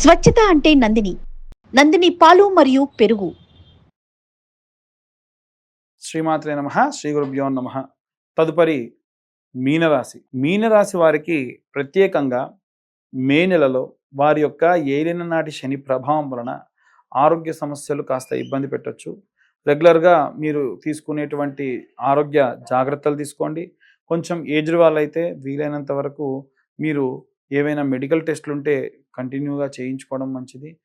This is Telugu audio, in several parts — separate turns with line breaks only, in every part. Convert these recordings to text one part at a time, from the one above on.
స్వచ్ఛత అంటే నందిని. నందిని పాలు మరియు పెరుగు.
శ్రీమాత్రే నమ శ్రీ గురుభ్యో నమ. తదుపరి మీనరాశి. మీనరాశి వారికి ప్రత్యేకంగా మే నెలలో వారి యొక్క ఏలిన నాటి శని ప్రభావం వలన ఆరోగ్య సమస్యలు కాస్త ఇబ్బంది పెట్టొచ్చు. రెగ్యులర్గా మీరు తీసుకునేటువంటి ఆరోగ్య జాగ్రత్తలు తీసుకోండి. కొంచెం ఏజ్డ్ వాళ్ళైతే వీలైనంత వరకు మీరు ఏవైనా మెడికల్ టెస్ట్లు ఉంటే కంటిన్యూగా చేయించుకోవడం మంచిది.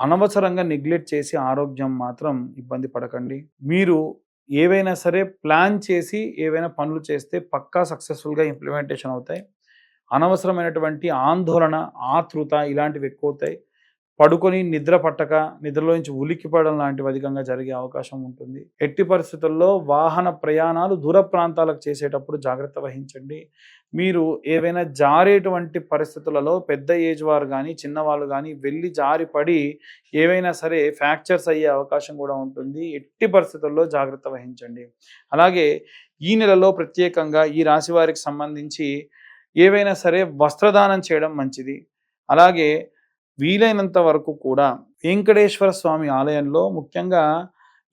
అనవసరంగా నెగ్లెక్ట్ చేసి ఆరోగ్యం మాత్రం ఇబ్బంది పడకండి. మీరు ఏవైనా సరే ప్లాన్ చేసి ఏవైనా పనులు చేస్తే పక్కా సక్సెస్ఫుల్గా ఇంప్లిమెంటేషన్ అవుతాయి. అనవసరమైనటువంటి ఆందోళన ఆతృత ఇలాంటివి ఎక్కువ అవుతాయి పడుకొని నిద్ర పట్టక నిద్రలోంచి ఉలిక్కిపడడం లాంటివి అధికంగా జరిగే అవకాశం ఉంటుంది. ఎట్టి పరిస్థితుల్లో వాహన ప్రయాణాలు దూర ప్రాంతాలకు చేసేటప్పుడు జాగ్రత్త వహించండి. మీరు ఏవైనా జారేటువంటి పరిస్థితులలో పెద్ద ఏజ్ వారు కానీ చిన్నవాళ్ళు కానీ వెళ్ళి జారిపడి ఏవైనా సరే ఫ్రాక్చర్స్ అయ్యే అవకాశం కూడా ఉంటుంది. ఎట్టి పరిస్థితుల్లో జాగ్రత్త వహించండి. అలాగే ఈ నెలలో ప్రత్యేకంగా ఈ రాశి వారికి సంబంధించి ఏవైనా సరే వస్త్రదానం చేయడం మంచిది. అలాగే వీలైనంత వరకు కూడా వెంకటేశ్వర స్వామి ఆలయంలో ముఖ్యంగా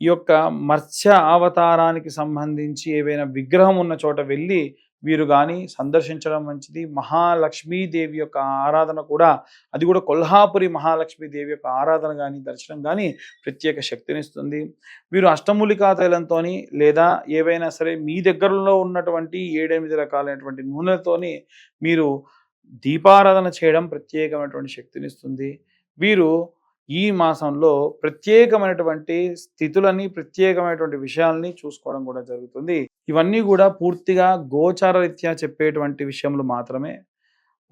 ఈ యొక్క మత్స్య అవతారానికి సంబంధించి ఏవైనా విగ్రహం ఉన్న చోట వెళ్ళి వీరు కానీ సందర్శించడం మంచిది. మహాలక్ష్మీదేవి యొక్క ఆరాధన కూడా అది కూడా కొల్హాపురి మహాలక్ష్మీదేవి యొక్క ఆరాధన కానీ దర్శనం కానీ ప్రత్యేక శక్తినిస్తుంది. వీరు అష్టమూలికా తైలంతోని లేదా ఏవైనా సరే మీ దగ్గరలో ఉన్నటువంటి ఏడెనిమిది రకాలైనటువంటి నూనెలతోని మీరు దీపారాధన చేయడం ప్రత్యేకమైనటువంటి శక్తినిస్తుంది. వీరు ఈ మాసంలో ప్రత్యేకమైనటువంటి స్థితులని ప్రత్యేకమైనటువంటి విషయాల్ని చూసుకోవడం కూడా జరుగుతుంది. ఇవన్నీ కూడా పూర్తిగా గోచార రీత్యా చెప్పేటువంటి విషయంలో మాత్రమే.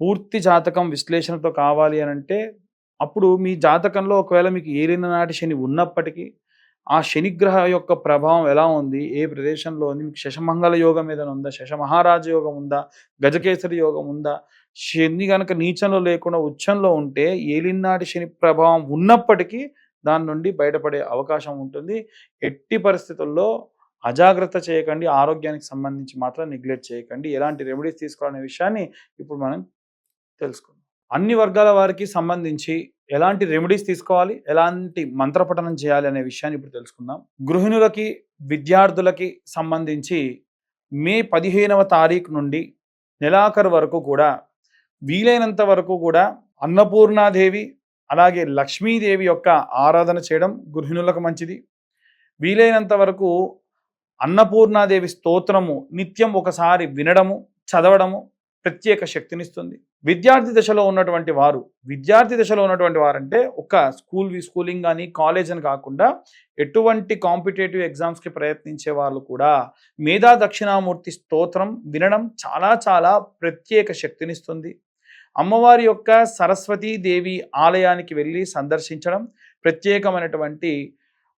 పూర్తి జాతకం విశ్లేషణతో కావాలి అని అంటే అప్పుడు మీ జాతకంలో ఒకవేళ మీకు ఏలిన నాటి శని ఉన్నప్పటికీ ఆ శనిగ్రహ యొక్క ప్రభావం ఎలా ఉంది? ఏ ప్రదేశంలో ఉంది? మీకు శశమంగళ యోగం ఏదైనా ఉందా? శశమహారాజ యోగం ఉందా? గజకేసరి యోగం ఉందా? శని కనుక నీచంలో లేకుండా ఉచ్చంలో ఉంటే ఏలినాటి శని ప్రభావం ఉన్నప్పటికీ దాని నుండి బయటపడే అవకాశం ఉంటుంది. ఎట్టి పరిస్థితుల్లో అజాగ్రత్త చేయకండి. ఆరోగ్యానికి సంబంధించి మాత్రం నెగ్లెక్ట్ చేయకండి. ఎలాంటి రెమెడీస్ తీసుకోవాలనే విషయాన్ని ఇప్పుడు మనం తెలుసుకుందాం. అన్ని వర్గాల వారికి సంబంధించి ఎలాంటి రెమెడీస్ తీసుకోవాలి? ఎలాంటి మంత్రపఠనం చేయాలి అనే విషయాన్ని ఇప్పుడు తెలుసుకుందాం. గృహిణులకి విద్యార్థులకి సంబంధించి మే పదిహేనవ తారీఖు నుండి నెలాఖరు వరకు కూడా వీలైనంత వరకు కూడా అన్నపూర్ణాదేవి అలాగే లక్ష్మీదేవి యొక్క ఆరాధన చేయడం గృహిణులకు మంచిది. వీలైనంత వరకు అన్నపూర్ణాదేవి స్తోత్రము నిత్యం ఒకసారి వినడము చదవడము ప్రత్యేక శక్తినిస్తుంది. విద్యార్థి దశలో ఉన్నటువంటి వారు విద్యార్థి దశలో ఉన్నటువంటి వారంటే ఒక స్కూల్ స్కూలింగ్ కానీ కాలేజ్ అని కాకుండా ఎటువంటి కాంపిటేటివ్ ఎగ్జామ్స్కి ప్రయత్నించే వాళ్ళు కూడా మేధా దక్షిణామూర్తి స్తోత్రం వినడం చాలా చాలా ప్రత్యేక శక్తినిస్తుంది. అమ్మవారి యొక్క సరస్వతీదేవి ఆలయానికి వెళ్ళి సందర్శించడం ప్రత్యేకమైనటువంటి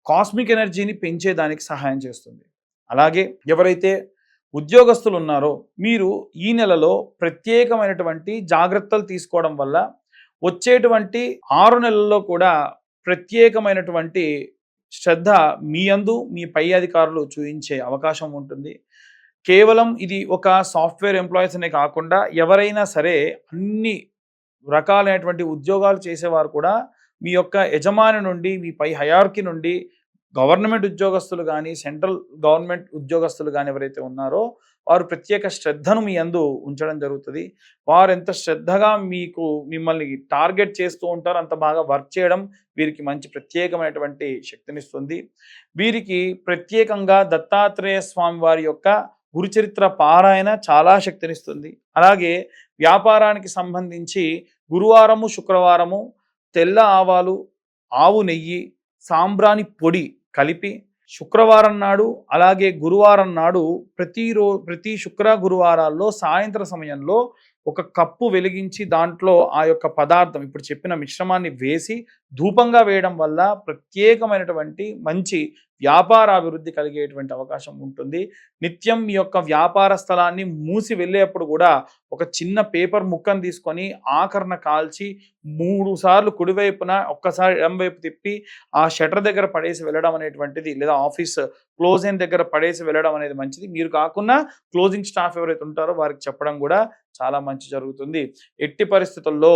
కాస్మిక్ ఎనర్జీని పెంచేదానికి సహాయం చేస్తుంది. అలాగే ఎవరైతే ఉద్యోగస్తులు ఉన్నారో మీరు ఈ నెలలో ప్రత్యేకమైనటువంటి జాగ్రత్తలు తీసుకోవడం వల్ల వచ్చేటువంటి ఆరు నెలల్లో కూడా ప్రత్యేకమైనటువంటి శ్రద్ధ మీ అందు మీ పై అధికారులు చూపించే అవకాశం ఉంటుంది. కేవలం ఇది ఒక సాఫ్ట్వేర్ ఎంప్లాయీస్ అనే కాకుండా ఎవరైనా సరే అన్ని రకాలైనటువంటి ఉద్యోగాలు చేసేవారు కూడా మీ యొక్క యజమాని నుండి మీ పై హయార్కి నుండి గవర్నమెంట్ ఉద్యోగస్తులు కానీ సెంట్రల్ గవర్నమెంట్ ఉద్యోగస్తులు కానీ ఎవరైతే ఉన్నారో వారు ప్రత్యేక శ్రద్ధను మీ అందు ఉంచడం జరుగుతుంది. వారు ఎంత శ్రద్ధగా మీకు మిమ్మల్ని టార్గెట్ చేస్తూ ఉంటారో అంత బాగా వర్క్ చేయడం వీరికి మంచి ప్రత్యేకమైనటువంటి శక్తినిస్తుంది. వీరికి ప్రత్యేకంగా దత్తాత్రేయ స్వామి వారి యొక్క గురుచరిత్ర పారాయణ చాలా శక్తినిస్తుంది. అలాగే వ్యాపారానికి సంబంధించి గురువారము శుక్రవారము తెల్ల ఆవాలు ఆవు నెయ్యి సాంబ్రాణి పొడి కలిపి శుక్రవారం నాడు అలాగే గురువారం నాడు ప్రతిరో ప్రతి శుక్ర గురువారాల్లో సాయంత్ర సమయంలో ఒక కప్పు వెలిగించి దాంట్లో ఆ యొక్క పదార్థం ఇప్పుడు చెప్పిన మిశ్రమాన్ని వేసి ధూపంగా వేయడం వల్ల ప్రత్యేకమైనటువంటి మంచి వ్యాపార అభివృద్ధి కలిగేటువంటి అవకాశం ఉంటుంది. నిత్యం మీ యొక్క వ్యాపార స్థలాన్ని మూసి వెళ్ళేప్పుడు కూడా ఒక చిన్న పేపర్ ముక్కను తీసుకొని ఆకరణ కాల్చి మూడు సార్లు కుడివైపున ఒక్కసారి ఎడంవైపు తిప్పి ఆ షటర్ దగ్గర పడేసి వెళ్ళడం అనేటువంటిది లేదా ఆఫీస్ క్లోజ్ అయిన దగ్గర పడేసి వెళ్ళడం అనేది మంచిది. మీరు కాకుండా క్లోజింగ్ స్టాఫ్ ఎవరైతే ఉంటారో వారికి చెప్పడం కూడా చాలా మంచి జరుగుతుంది. ఎట్టి పరిస్థితుల్లో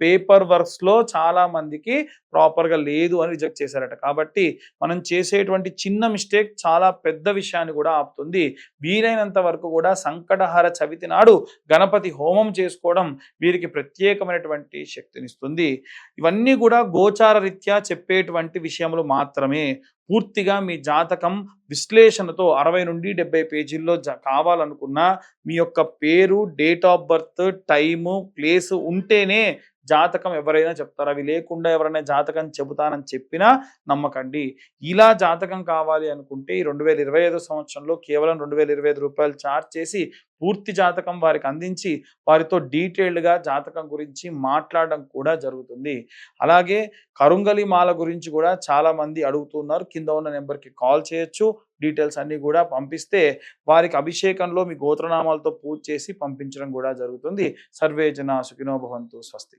పేపర్ వర్క్స్లో చాలా మందికి ప్రాపర్గా లేదు అని రిజెక్ట్ చేశారట. కాబట్టి మనం చేసేటువంటి చిన్న మిస్టేక్ చాలా పెద్ద విషయాన్ని కూడా ఆపుతుంది. వీలైనంత వరకు కూడా సంకటహార చవితి నాడు గణపతి హోమం చేసుకోవడం వీరికి ప్రత్యేకమైనటువంటి శక్తినిస్తుంది. ఇవన్నీ కూడా గోచార రీత్యా చెప్పేటువంటి విషయములు మాత్రమే. పూర్తిగా మీ జాతకం విశ్లేషణతో అరవై నుండి డెబ్బై పేజీల్లో జ కావాలనుకున్నా మీ యొక్క పేరు date of birth time place ఉంటేనే జాతకం ఎవరైనా చెప్తారు. అవి లేకుండా ఎవరైనా జాతకం చెబుతానని చెప్పినా నమ్మకండి. ఇలా జాతకం కావాలి అనుకుంటే ఈ రెండు వేల ఇరవై ఐదు సంవత్సరంలో కేవలం రెండు వేల ఇరవై ఐదు రూపాయలు ఛార్జ్ చేసి పూర్తి జాతకం వారికి అందించి వారితో డీటెయిల్డ్గా జాతకం గురించి మాట్లాడడం కూడా జరుగుతుంది. అలాగే కరుంగలి మాల గురించి కూడా చాలా మంది అడుగుతున్నారు. కింద ఉన్న నెంబర్కి కాల్ చేయొచ్చు. డీటెయిల్స్ అన్నీ కూడా పంపిస్తే వారికి అభిషేకంలో మీ గోత్రనామాలతో పూజ చేసి పంపించడం కూడా జరుగుతుంది. సర్వే జన సుఖినో భవంతు స్వస్తి.